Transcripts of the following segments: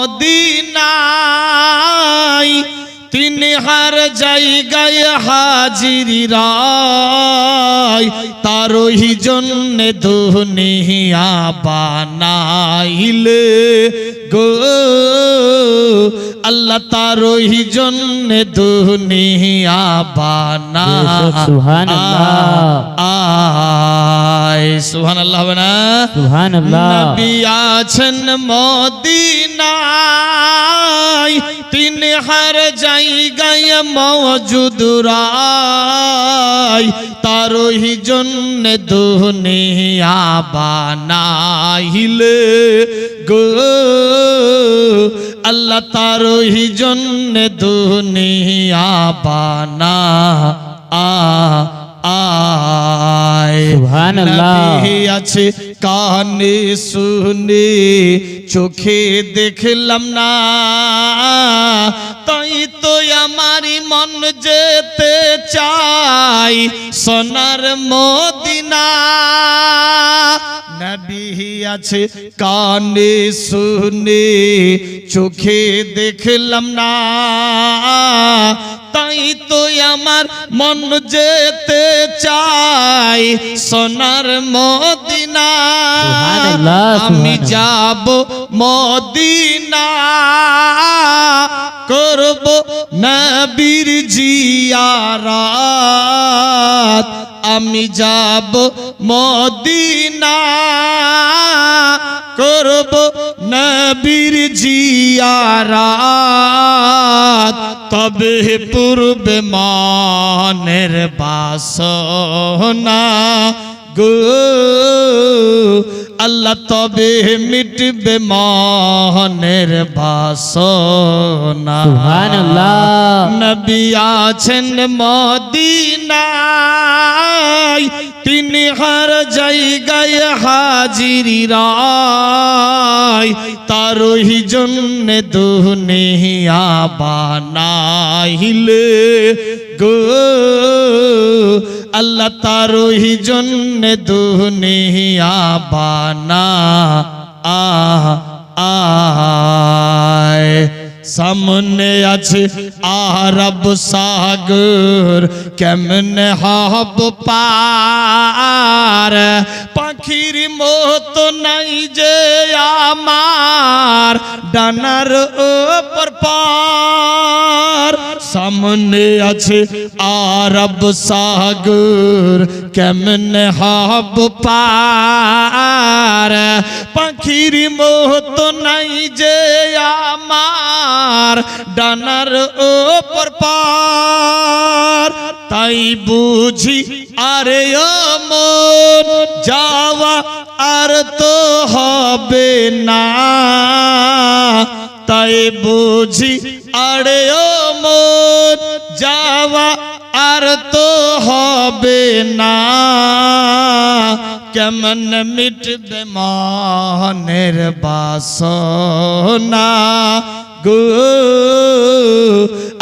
মদিনায় তিনি হার জায়গায় হাজিরি রায় তারই জন্যে দুনিয়া বানাইলে গো। আল্লাহ তারই জন্যে দুনিয়া বানা সুবহানাল্লাহ। আয় সুবহানাল্লাহ হবে না? সুবহানাল্লাহ। নবী আছেন মদিনায়। তিন হার জায়গায় মওজুদ রায় তারই জন্য দুনিয়া বানাইলে গো আল্লাহ তারই জন্য দুনিয়া বানা আ আয়। আছে কানে শুনে চোখে দেখলাম না। তাই তো আমারই মন যেতে চাই সোনার মদিনা। নবী আছে কানে শুনে চোখে দেখলাম না। তাই তো আমার মন যেতে চাই সোনার মদিনা। আমি। যাব মদিনা করব নবীর জিয়ারাত। আমি যাব মদিনা করব নবীর জিয়ারাত। তবে পূর্বে মানের বাসনা গো আল্লাহ তবে মিটবে মহনের বাসনা। নবী আছেন মদিনায় তিনি হার জায়গায় হাজিরি রায়। তারই জন্য দুনিয়া বানাইলে গো। আল্লাহ তারই জন্য দুনিয়া বানা আ, আয়। সামনে আছে আরব সাগর, কেমনে হব পার? পাখির মতো নাই যে আমার, ডানার ওপর পার। সামনে আছে আরব সাগর, কেমনে হব পার? পাখির মতো নাই যে আমার ডানার ওপর পার। তাই বুঝি, আরে মন যাওয়া আর তো হবে না। তাই বুঝি, আরে মন যাওয়া আর তো হবে না। কেমন মিটবে মনের বাসনা? গো।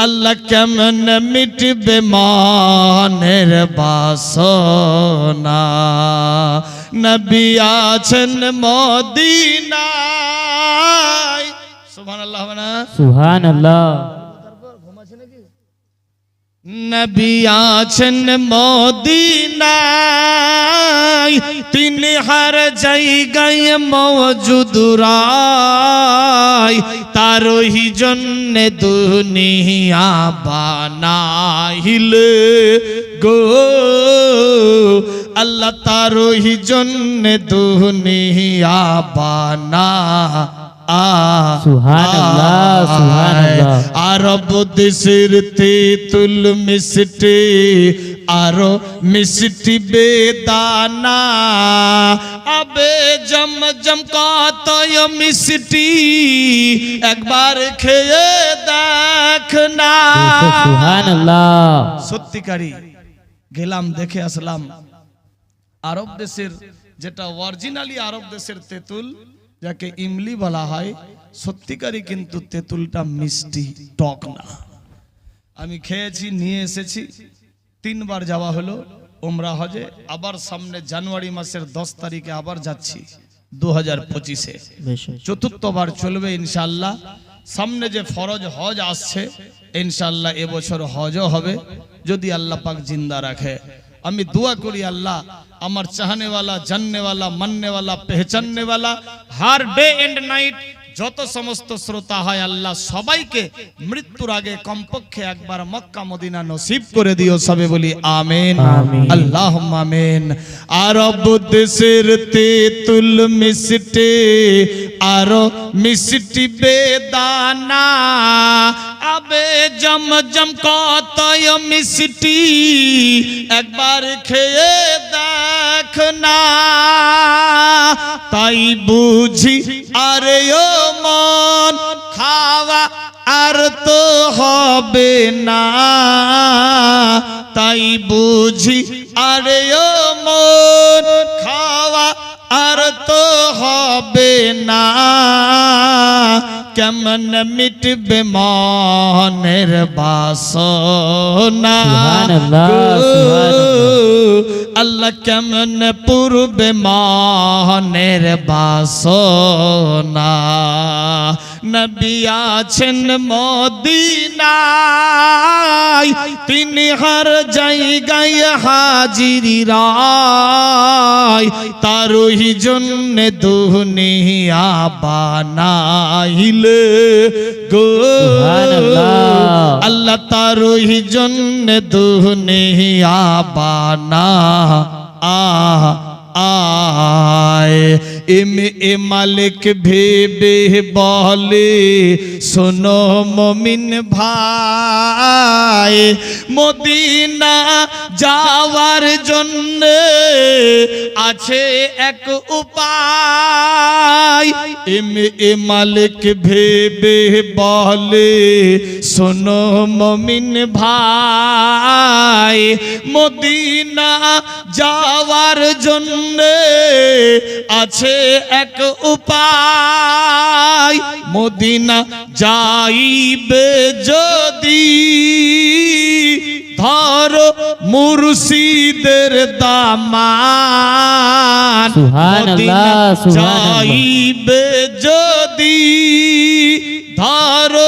আল্লাহ কেমন মিটবে মনের বাসনা? নবী আছেন মদিনায়। সুবহানাল্লাহ হবে না? সুবহানাল্লাহ। নবী আছেন মদিনায়। তিনি হার জায়গায় মওজুদ রায় তারই জন্য দুনিয়া বানাইলে গো আল্লাহ তারই জন্য দুনিয়া বানা। আরব দেশের তেঁতুল মিষ্টি আরও মিষ্টি বেদানা। আবে জম জম কত মিষ্টি একবার খেয়ে দেখ না। সত্যিকারী গেলাম দেখে আসলাম। আরব দেশের যেটা অরিজিনালি আরব দেশের তেঁতুল যাকে ইমলি বলা হয় সত্যিকারই কিন্তু তেঁতুলটা মিষ্টি টক না। আমি খেয়েছি নিয়ে এসেছি। তিনবার যাওয়া হলো ওমরা হজে। আবার সামনে জানুয়ারি মাসের দশ তারিখে আবার যাচ্ছি দু হাজার পঁচিশে চতুর্থবার চলবে ইনশাল্লাহ সামনে যে ফরজ হজ আসছে ইনশাল্লাহ এবছর হজও হবে যদি আল্লাহ পাক জিন্দা রাখে। আমি দোয়া করি আল্লাহ আমার চাহনেওয়ালা জাননেওয়ালা মাননেওয়ালা পেহচাননেওয়ালা হার ডে এন্ড নাইট যত সমস্ত শ্রোতা হয় আল্লাহ সবাইকে মৃত্যুর আগে কমপক্ষে একবার মক্কা মদিনা নসিব করে দিও সবে বলি আমেন। আল্লাহ আমেন। আরব দেশের তেতুল মিষ্টি আরও মিষ্টি বেদানা আবে জম জম কতয় মিষ্টি একবার খেয়ে দেখ না। তাই বুঝি আরে ও মন খাওয়া আর তো হবে না। তাই বুঝি, আরে ও মন খাওয়া আর তো হবে না। কেমন মিটবে মনের বাসনা। আল্লাহ কেমন পূর্বে মনের বাসনা নবী আছেন মদিনায়। তিনি হর জায়গায় হাজিরি রায়। তারই জন্য দুনিয়া বানাইলে গো। আল্লাহ তারই জন্য দুনিয়া বানা আ আয়। এম এ মালিক ভেবে বলে শোনো মমিন ভাই মদিনা যাওয়ার জন্য আছে এক উপায় এম এ মালিক ভেবে বলে শোনো মমিন ভাই মদিনা যাওয়ার জন্য আছে এক উপায় মদিনা যাইবে যদি ধরো মুর্শিদের দামান। যাইবে যদি ধরো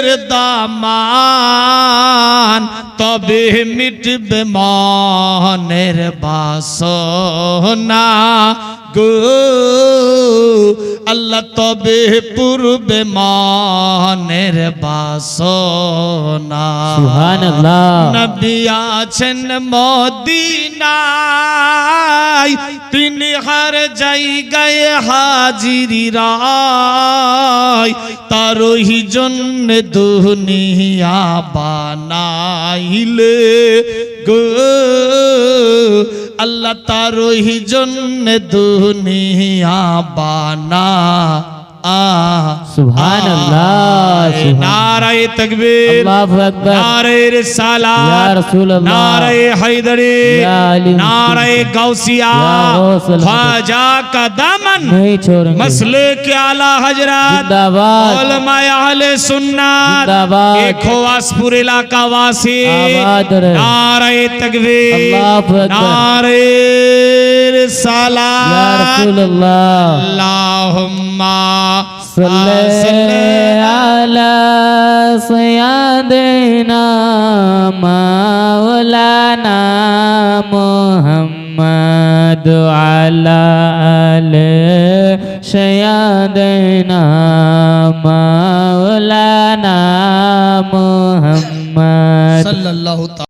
মুর্শিদের দামান তবে মিটবে মনের বাসনা গো। আল্লাহ তবে পূর্বে মনের বাসনা। নবী আছেন মদিনায় তিনি হর জায়গায় হাজিরি রায় তারই জন্য দুনিয়া বানাইলে গো। আল্লাহ তারই জন্য দুনিয়া বানা। सुभान अल्लाह नारे तकबीर नारे रिसाला नारे हैदरी नारे गौसिया ख्वाजा का दामन नहीं के आला हज़रत आले सुन्नत खोवासपुर इलाका वासी नारे तकबीर नारे रिसाला। अल्लाह रसूलुल्लाह अल्लाहुम्मा सल्ले अला सय्यदिना मौलाना मुहम्मद अला आले सय्यदिना